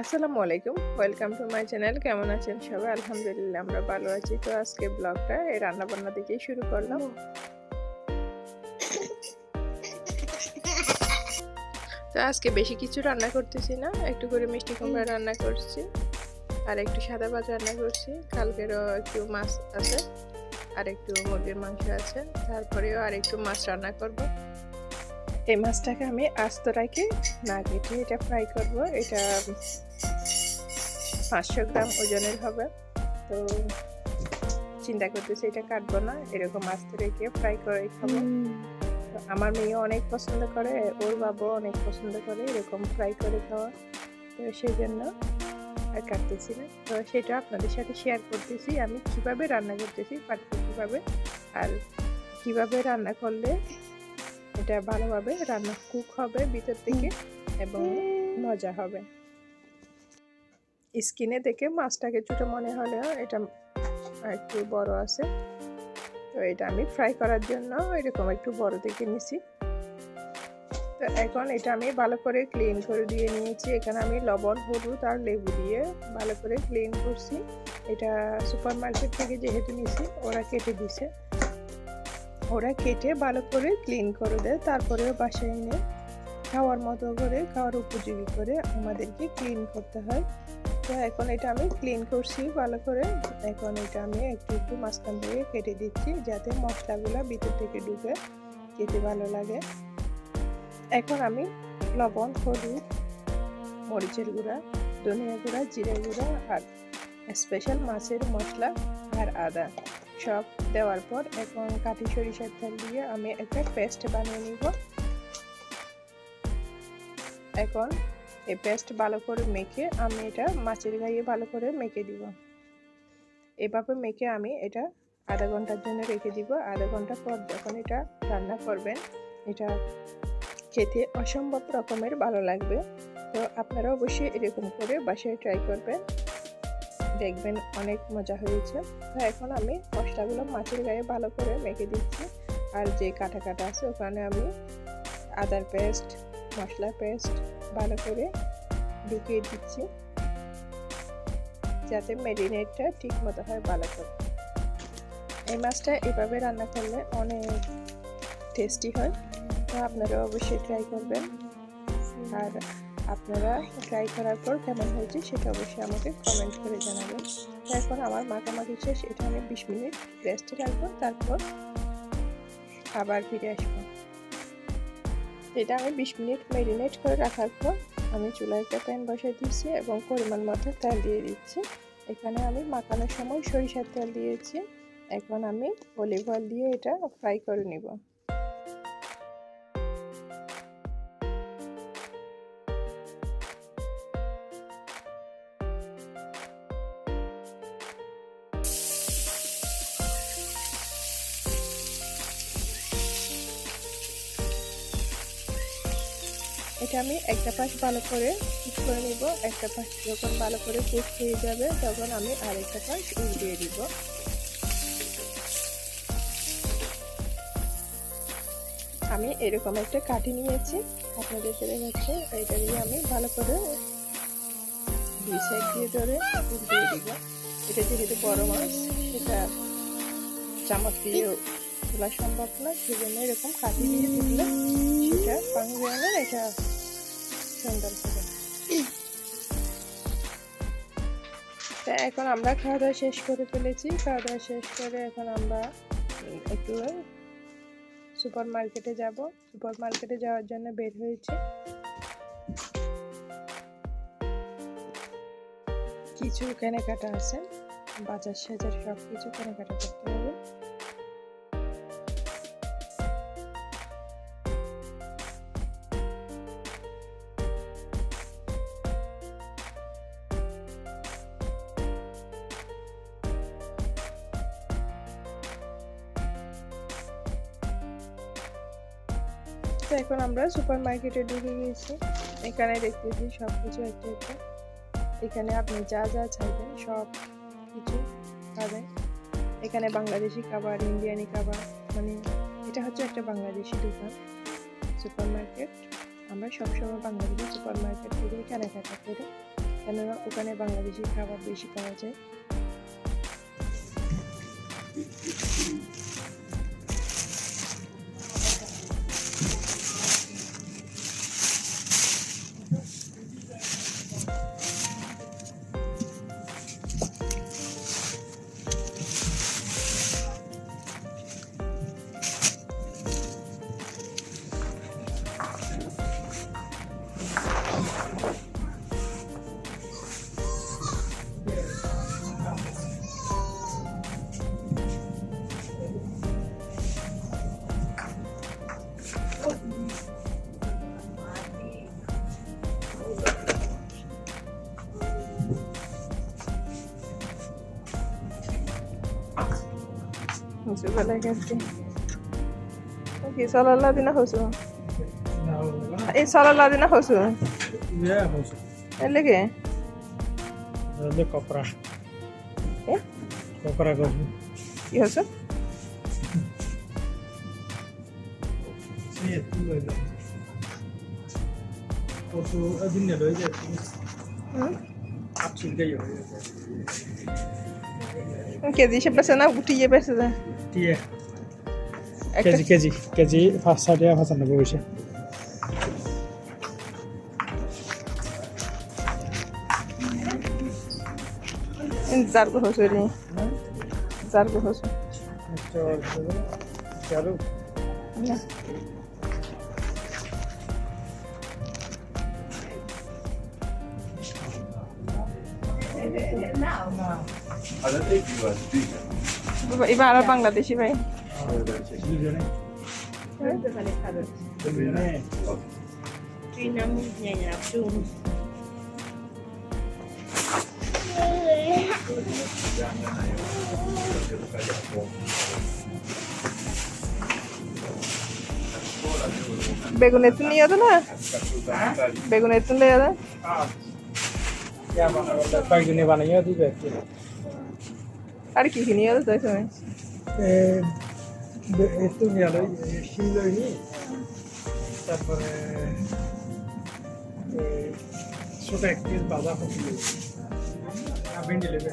আসসালামু আলাইকুম। Welcome to my channel কেমন আছেন সবাই? আলহামদুলিল্লাহ আমরা ভালো আছি। তো আজকে ব্লগটা এই রান্না বান্না দিকেই শুরু করলাম। তো আজকে বেশি কিছু রান্না করতেছি না। একটু করে মিষ্টি কুমড়া রান্না করছি। আর একটু সাদা ভাত রান্না করছি। কালকেরও একটু মাছ আছে আর একটু মুরগির মাংস আছে। তারপরেও আর একটু মাছ রান্না করব। এই মাছটাকে আমি আস্ত রাখি না কেটে এটা ফ্রাই করব। এটা পাঁচশো গ্রাম ওজনের হবে। তো চিন্তা করতেছি এটা কাটবো না এরকম আস্ত রেখে ফ্রাই করে খাব আমার মেয়ে অনেক পছন্দ করে ওর বাবাও অনেক পছন্দ করে এরকম ফ্রাই করে খাওয়া। তো সেই জন্য আর কাটতেছি না। তো সেটা আপনাদের সাথে শেয়ার করতেছি আমি কীভাবে রান্না করতেছি পারফেক্টভাবে আর কীভাবে রান্না করলে এটা ভালোভাবে রান্না কুক হবে ভিতর থেকে এবং মজা হবে। স্কিনে দেখে মাছটাকে ছোটো মনে হলেও এটা একটু বড় আছে। তো এটা আমি ফ্রাই করার জন্য এরকম একটু বড় দেখে নিছি। তো এখন এটা আমি ভালো করে ক্লিন করে দিয়ে নিয়েছি। এখানে আমি লবণ হলুদ আর লেবু দিয়ে ভালো করে ক্লিন করছি। এটা সুপার মার্কেট থেকে যেহেতু নিছি ওরা কেটে দিছে। ওরা কেটে ভালো করে ক্লিন করে দেয় তারপরে বাসায় এনে খাওয়ার মতো করে, খাওয়ার উপযোগী করে আমাদেরকে ক্লিন করতে হয়। তো এখন এটা আমি ক্লিন করছি ভালো করে। এখন এটা আমি একটু একটু মাঝখান থেকে কেটে দিচ্ছি যাতে মশলাগুলো ভিতর থেকে ঢুকে খেতে ভালো লাগে। এখন আমি লবণ, হলুদ, মরিচের গুঁড়া, ধনিয়া গুঁড়া, জিরে গুঁড়া আর স্পেশাল মাছের মশলা আর আদা। সব দেওয়ার পর এখন কাঠি সরিষার তেল দিয়ে আমি একটা পেস্ট বানিয়ে নিব। এখন এই পেস্ট ভালো করে মেখে আমি এটা মাছের গায়ে ভালো করে মেখে দিব। এভাবে মেখে আমি এটা আধা ঘণ্টার জন্য রেখে দিব। আধা ঘণ্টা পর যখন এটা রান্না করবেন, এটা খেতে অসম্ভব রকমের ভালো লাগবে। তো আপনারা অবশ্যই এরকম করে বাসায় ট্রাই করবেন। দেখবেন অনেক মজা হয়েছে। তো এখন আমি মশলাগুলো মাছের গায়ে ভালো করে মেখে দিচ্ছি। আর যে কাটা কাটা আছে, ওখানে আমি আদার পেস্ট মশলা পেস্ট ভালো করে ঢুকিয়ে দিচ্ছি। যাতে মেরিনেটটা ঠিক মতো হয় ভালো করে। এই মাছটা এভাবে রান্না করলে অনেক টেস্টি হয়। তো আপনারা অবশ্যই ট্রাই করবেন। আর আপনারা ট্রাই করার পর কেমন হয়েছে সেটা অবশ্যই আমাকে কমেন্ট করে জানাবেন। এখন আমার মাখামাখি শেষ, এটা আমি বিশ মিনিট রেস্টে রাখব, তারপর আবার ফিরে আসব। এটা আমি বিশ মিনিট ম্যারিনেট করে রাখার পর আমি চুলায় একটা প্যান বসাই দিচ্ছি এবং পরিমাণ মতো তেল দিয়ে দিচ্ছি। এখানে আমি মাখানোর সময় সরিষার তেল দিয়েছি। এখন আমি অলিভ অয়েল দিয়ে এটা ফ্রাই করে নিব। এটা আমি একটা পাশ ভালো করে কুক করে নিব। একটা পাশ যখন ভালো করে কুক হয়ে যাবে, তখন আমি আরেকটা পাশ উল্টিয়ে দিব। আমি এরকম একটা কাঠি নিয়েছি। আপনাদের দেখাচ্ছে এটা দিয়ে আমি ভালো করে দুই সাইড দিয়ে ধরে উল্টিয়ে দিব। এটা যেহেতু বড় মাছ, সেটা চামচ দিয়ে তোলা সম্ভব না। সেজন্য এরকম কাঠি দিয়ে দিলে সেটা পানি এটা সুন্দর হবে তা এখন আমরা খাওয়া দাওয়া শেষ করে ফেলেছি। খাওয়া দাওয়া শেষ করে এখন আমরা একটু সুপার মার্কেটে যাব। সুপার মার্কেটে যাওয়ার জন্য বের হয়েছি। কিছু কেনাকাটা আছে। বাজার সাজার সব কিছু কেনাকাটা করতে হবে। আমরা সুপার মার্কেটে ঢুকে গিয়েছি। এখানে দেখতেছি সব কিছু একটা একটা। এখানে আপনি যা যা চাইবেন সব কিছু পাবেন। এখানে বাংলাদেশি খাবার, ইন্ডিয়ানি খাবার মানে এটা হচ্ছে একটা বাংলাদেশি দোকান সুপার মার্কেট আমরা সবসময় বাংলাদেশি সুপার মার্কেট থেকে কেনাকাটা করি। কেননা ওখানে বাংলাদেশি খাবার বেশি পাওয়া যায়। भले कैसे Okay, inshallah dina hosu. Inshallah dina hosu. Yeah, hosu. Elle ke? Elle kopra. Eh? Kopra hosu. Ki hosu? Sí, tú lo dices. Hosu, adinne lo dices. ¿Mm? Absolutamente. KG হিসেবে বেছে না উঠিয়ে বেছে না টিয়ে কেজি কেজি কেজি পাঁচ ষাট টাকা পঁচানব্বই পয়সা। জার গো হচ্ছে চালু না। বাবা, এবার আর বাংলাদেশি ভাই। বেগুন এত নিয়ে যাবে না? বেগুন এত নিয়ে যাবে? কয়েকজনে বানাইয়া দিবে? আর কি, নিয়ে যাবে তাই সময় একটু গেল শিলই তারপরে ছোট একটি বাজা হচ্ছিল ভেন্ডি নেবে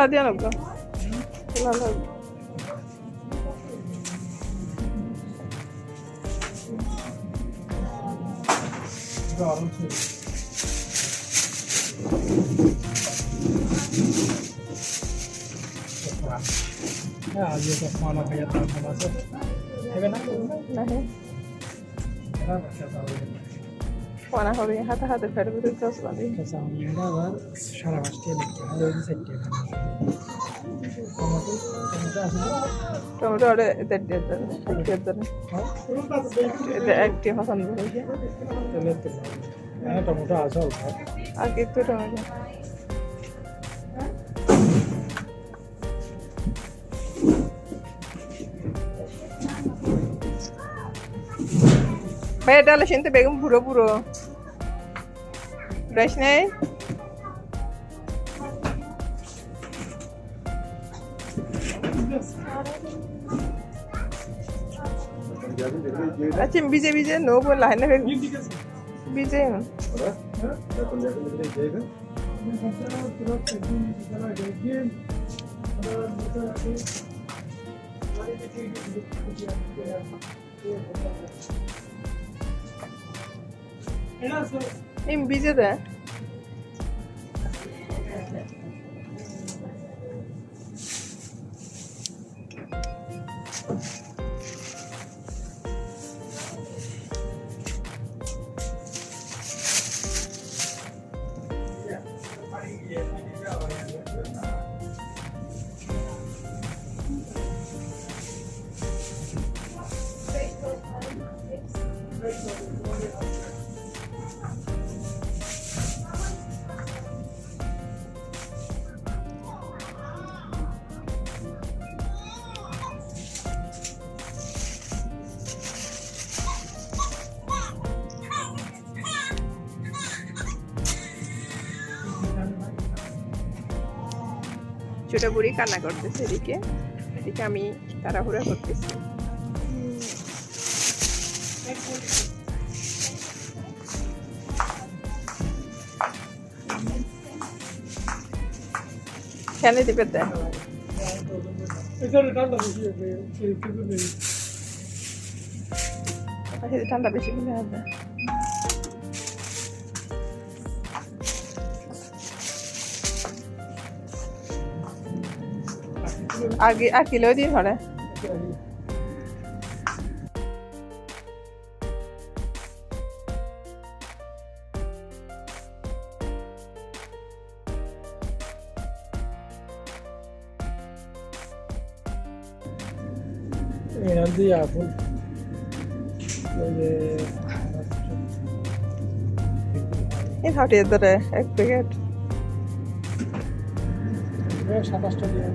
চুলা দিয়ে নেব চুলা লাগবে গরম ছিল হ্যাঁ আজ এটা খাওয়ানো খাইয়া তার ভালো আছে হবে হবে হাতে হাতে ফেলে ফেলে চস লাগে কাঁচা আবার সারা মাসটি লিখতে ওই সাইডটি টমেটো দেন দেন হ্যাঁ একটি পছন্দ হ্যাঁ টমেটো আছে অল্প। আর টমেটো। ভাই এটা হলো শুনতে বেগম পুরো পুরো। Rajne? Rajne, bize bize ne no Ne oldu? Bize. Hem bize de ছোট বুড়ি কান্না করতেছে এদিকে। এদিকে আমি তাড়াহুড়া করতেছি। কেন দিবে দেয় ঠান্ডা বেশি কিনে হবে। কি আর কিলো দিয়ে আপন ওই যে এই হাটিয়ে ধরে এক প্যাকেট। সাতাশটা দিয়ে।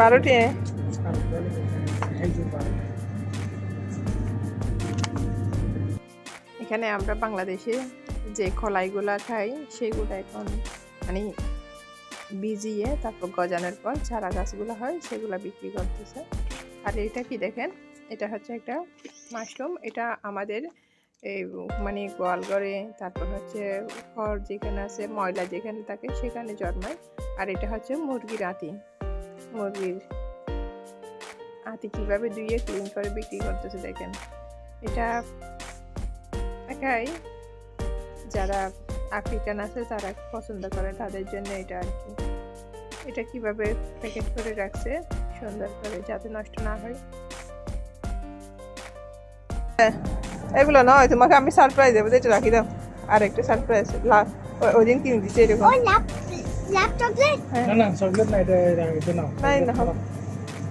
বারোটি এখানে আমরা বাংলাদেশে যে খলাইগুলা খাই, সেগুলো এখন মানে ভিজিয়ে তারপর গজানোর পর চারা গাছগুলো হয়, সেগুলো বিক্রি করতেছে। আর এটা কি দেখেন? এটা হচ্ছে একটা মাশরুম। এটা আমাদের এই মানে গোয়ালঘরে, তারপর হচ্ছে খড় যেখানে আছে, ময়লা যেখানে থাকে, সেখানে জন্মায়। আর এটা হচ্ছে মুরগির আতি মুরগির হাতে কীভাবে ধুয়ে ক্লিন করে বিক্রি করতেছে দেখেন। এটা একাই যারা আফ্রিকান আছে তারা পছন্দ করে তাদের জন্য এটা আর কি। এটা কীভাবে প্যাকেট করে রাখছে সুন্দর করে যাতে নষ্ট না হয়। এগুলো নয় তোমাকে আমি সারপ্রাইজ দেবো এটা রাখি দাও। আর একটা সারপ্রাইজ ওই দিন কিনে দিচ্ছে এরকম। Oh, lap, lap chocolate. হ্যাঁ না না চকলেট না এটা এটা না না, এই নাও।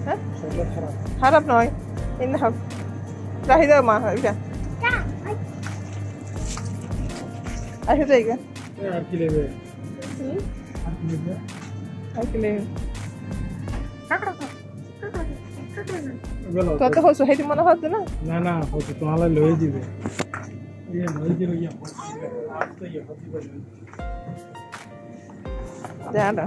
হ্যাঁ চকলেট খারাপ খারাপ নয় এই না রাখি দাও মা এটা Yeah. I, আসো জায়গা এ আর কি নেবে আর কি নেবে আসলে গেল কত হসু হেঁটে মনে হতো না না না হচ্ছে তোমালে লয়ে দিবে ইয়ে লয়ে দিবে ইয়ে আর তো ইয়ে হতে পারে জানা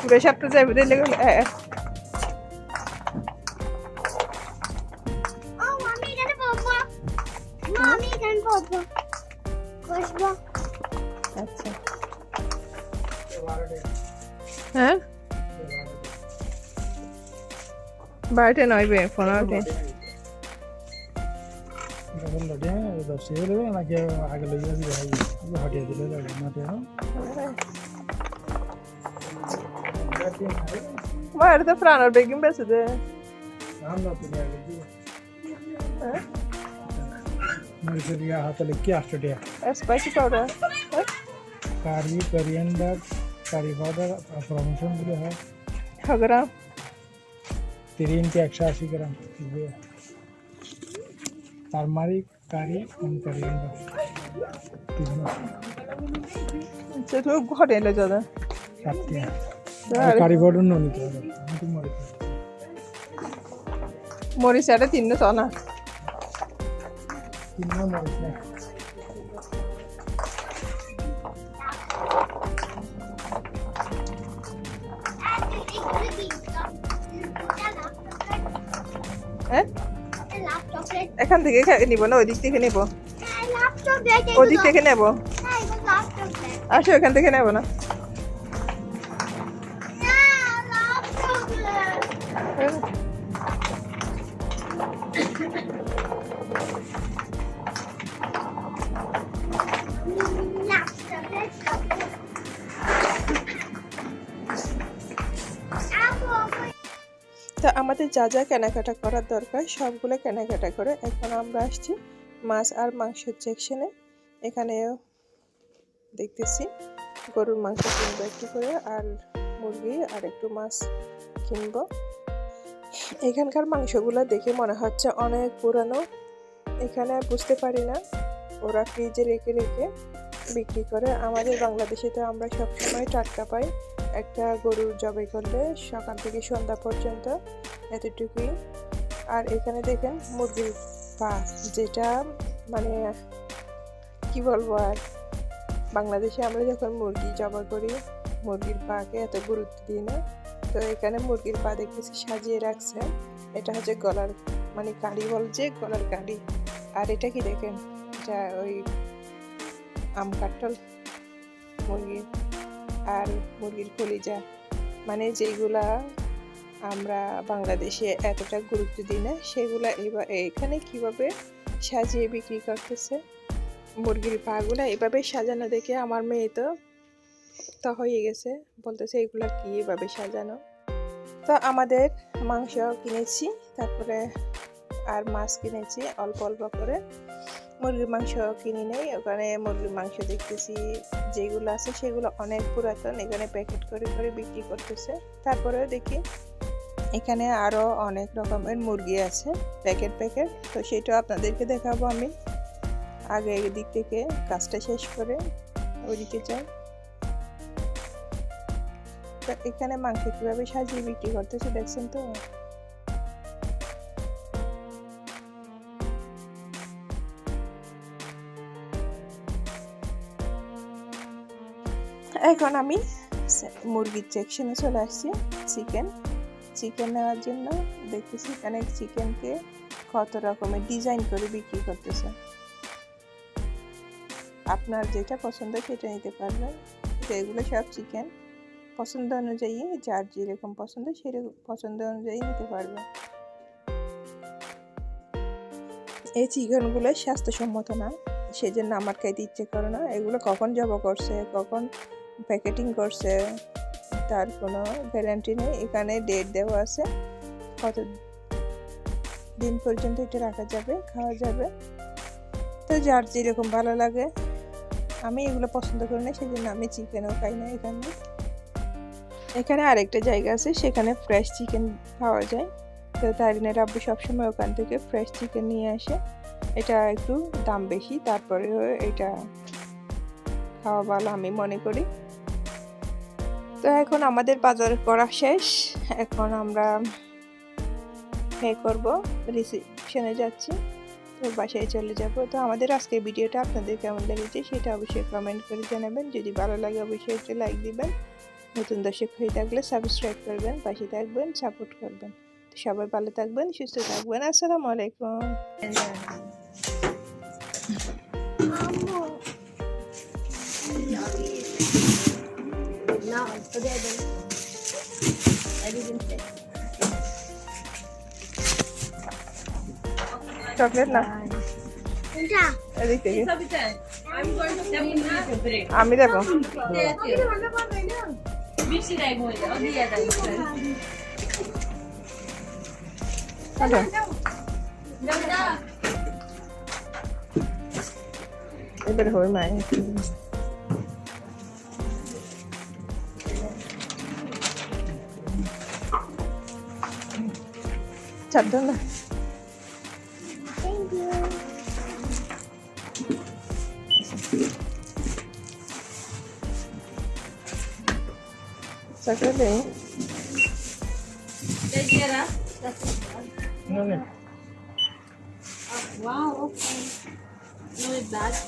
পুরো সপ্তাহ যাবে দিলে oh, mommy gonna papa. Mommy gonna papa. Pushba. আচ্ছা হ্যাঁ বাড়িতে নয় বে পনেরোটে যখন লড়িয়া দশ হয়ে দেবে নাকি আগে লইয়া দিবে ভাই হাটিয়ে দিলে মাঠে বাড়িতে তো প্রাণর বেগিন বেছে দে হ্যাঁ মরিচেরিয়া হাতলে কি আষ্টটিয়া spicy powder curry coriander curry powder প্রমোশনগুলো হয় গ্রাম তিনটি একশো আশি গ্রাম টারমারিক কারি করিয়েন্ডার আচ্ছা তো ঘরে এলে যাবে সাতটি আরে। কারি পাউডার চলো ঘরে এলে কিন্তু মরিচ কারি বড় তিন তো না তিনটা মরিচ না এখান থেকে নিবো নিব না ওই দিক থেকে নেব। Hey, lap ওই দিক থেকে নেব। chocolate. আসো এখান থেকে নেব না। যা যা কেনাকাটা করার দরকার, সবগুলো কেনাকাটা করে এখন আমরা আসছি মাছ আর মাংসের সেকশনে এখানেও দেখতেছি গরুর মাংস কিনবো একটু করে আর মুরগি আর একটু মাছ কিনবো। এখানকার মাংসগুলো দেখে মনে হচ্ছে অনেক পুরানো। এখানে বুঝতে পারি না ওরা ফ্রিজে রেখে রেখে বিক্রি করে। আমাদের বাংলাদেশে তো আমরা সবসময় টাটকা পাই। একটা গরু জবাই করলে সকাল থেকে সন্ধ্যা পর্যন্ত এতটুকুই। আর এখানে দেখেন মুরগির পা, যেটা মানে কি বলব আর? বাংলাদেশে আমরা যখন মুরগি জবা করি, মুরগির পাকে এত গুরুত্ব দিই না। তো এখানে মুরগির পা দেখতেছি সাজিয়ে রাখছে। এটা হচ্ছে গলার মানে কাড়ি বল যে, গলার কাড়ি। আর এটা কি দেখেন? এটা ওই আম কাঠল মুরগির। আর মুরগির কলিজা। মানে যেগুলা আমরা বাংলাদেশে এতটা গুরুত্ব দিই না, সেগুলা এবার এখানে কীভাবে সাজিয়ে বিক্রি করতেছে? মুরগির পাগুলা এভাবে সাজানো দেখে আমার মেয়ে তো তো হয়ে গেছে, বলতেছে এগুলা কি এভাবে সাজানো? তো আমাদের মাংস কিনেছি, তারপরে আর মাছ কিনেছি অল্প অল্প করে। মুরগির মাংস কিনি নেই। ওখানে মুরগির মাংস দেখতেছি, যেগুলো আছে সেগুলো অনেক পুরাতন, এখানে প্যাকেট করে করে বিক্রি করতেছে। তারপরেও দেখি এখানে আরও অনেক রকমের মুরগি আছে, প্যাকেট প্যাকেট। তো সেটাও আপনাদেরকে দেখাবো আমি। আগে এদিক থেকে কাজটা শেষ করে ওইদিকে যাই। এখানে মাংস কীভাবে সাজিয়ে বিক্রি করতেছে দেখছেন তো? এখন আমি মুরগির সেকশনে চলে আসছি। চিকেন চিকেন নেওয়ার জন্য দেখতেছি এখানে চিকেনকে কত রকমের ডিজাইন করে বিক্রি করতেছে। আপনার যেটা পছন্দ সেটা নিতে পারবেন। তো এগুলো সব চিকেন পছন্দ অনুযায়ী যার যেরকম পছন্দ সেরকম পছন্দ অনুযায়ী নিতে পারবেন। এই চিকেনগুলো স্বাস্থ্যসম্মত না, সেজন্য আমার খাইতে ইচ্ছে করে না। এগুলো কখন জবা করছে, কখন প্যাকেটিং করছে, তার কোনো গ্যারান্টি নেই। এখানে ডেট দেওয়া আছে। কত দিন পর্যন্ত এটা রাখা যাবে, খাওয়া যাবে? তো যার যেরকম ভালো লাগে। আমি এগুলো পছন্দ করি না সেই জন্য আমি চিকেনও খাই না এখানে। এখানে আরেকটা জায়গা আছে, সেখানে ফ্রেশ চিকেন পাওয়া যায়। তো তারিনের আব্বু সবসময় ওখান থেকে ফ্রেশ চিকেন নিয়ে আসে। এটা একটু দাম বেশি, তারপরেও এটা খাওয়া ভালো আমি মনে করি। তো এখন আমাদের বাজার করা শেষ। এখন আমরা পে করব রিসিপশনে যাচ্ছি। তো বাসায় চলে যাব। তো আমাদের আজকের ভিডিওটা আপনাদের কেমন লেগেছে সেটা অবশ্যই কমেন্ট করে জানাবেন। যদি ভালো লাগে অবশ্যই একটা লাইক দিবেন। নতুন দর্শক হয়ে থাকলে সাবস্ক্রাইব করবেন, পাশে থাকবেন সাপোর্ট করবেন। তো সবাই ভালো থাকবেন, সুস্থ থাকবেন। আসসালামু আলাইকুম। going to step in the break. আমি দেবো Mixi dai voi, Tchau, dona. Thank you. Só que é bem. Pegueira. Não, Ah, Uau, ok. Novidade.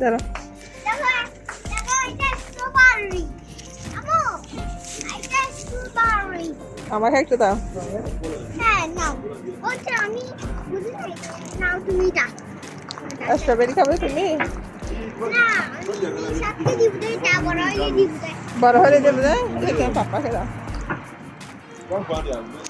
দাঁড়া। আমাকে একটু দাও। হ্যাঁ নাও ওটা আমি নাও তুমি দাও স্ট্রবেরি খাবে তুমি? না, আমি দিব দেই তা বড় হয়ে দিব দেই বড় হলে দেবে পাপাকে দাও Qual guardiamo?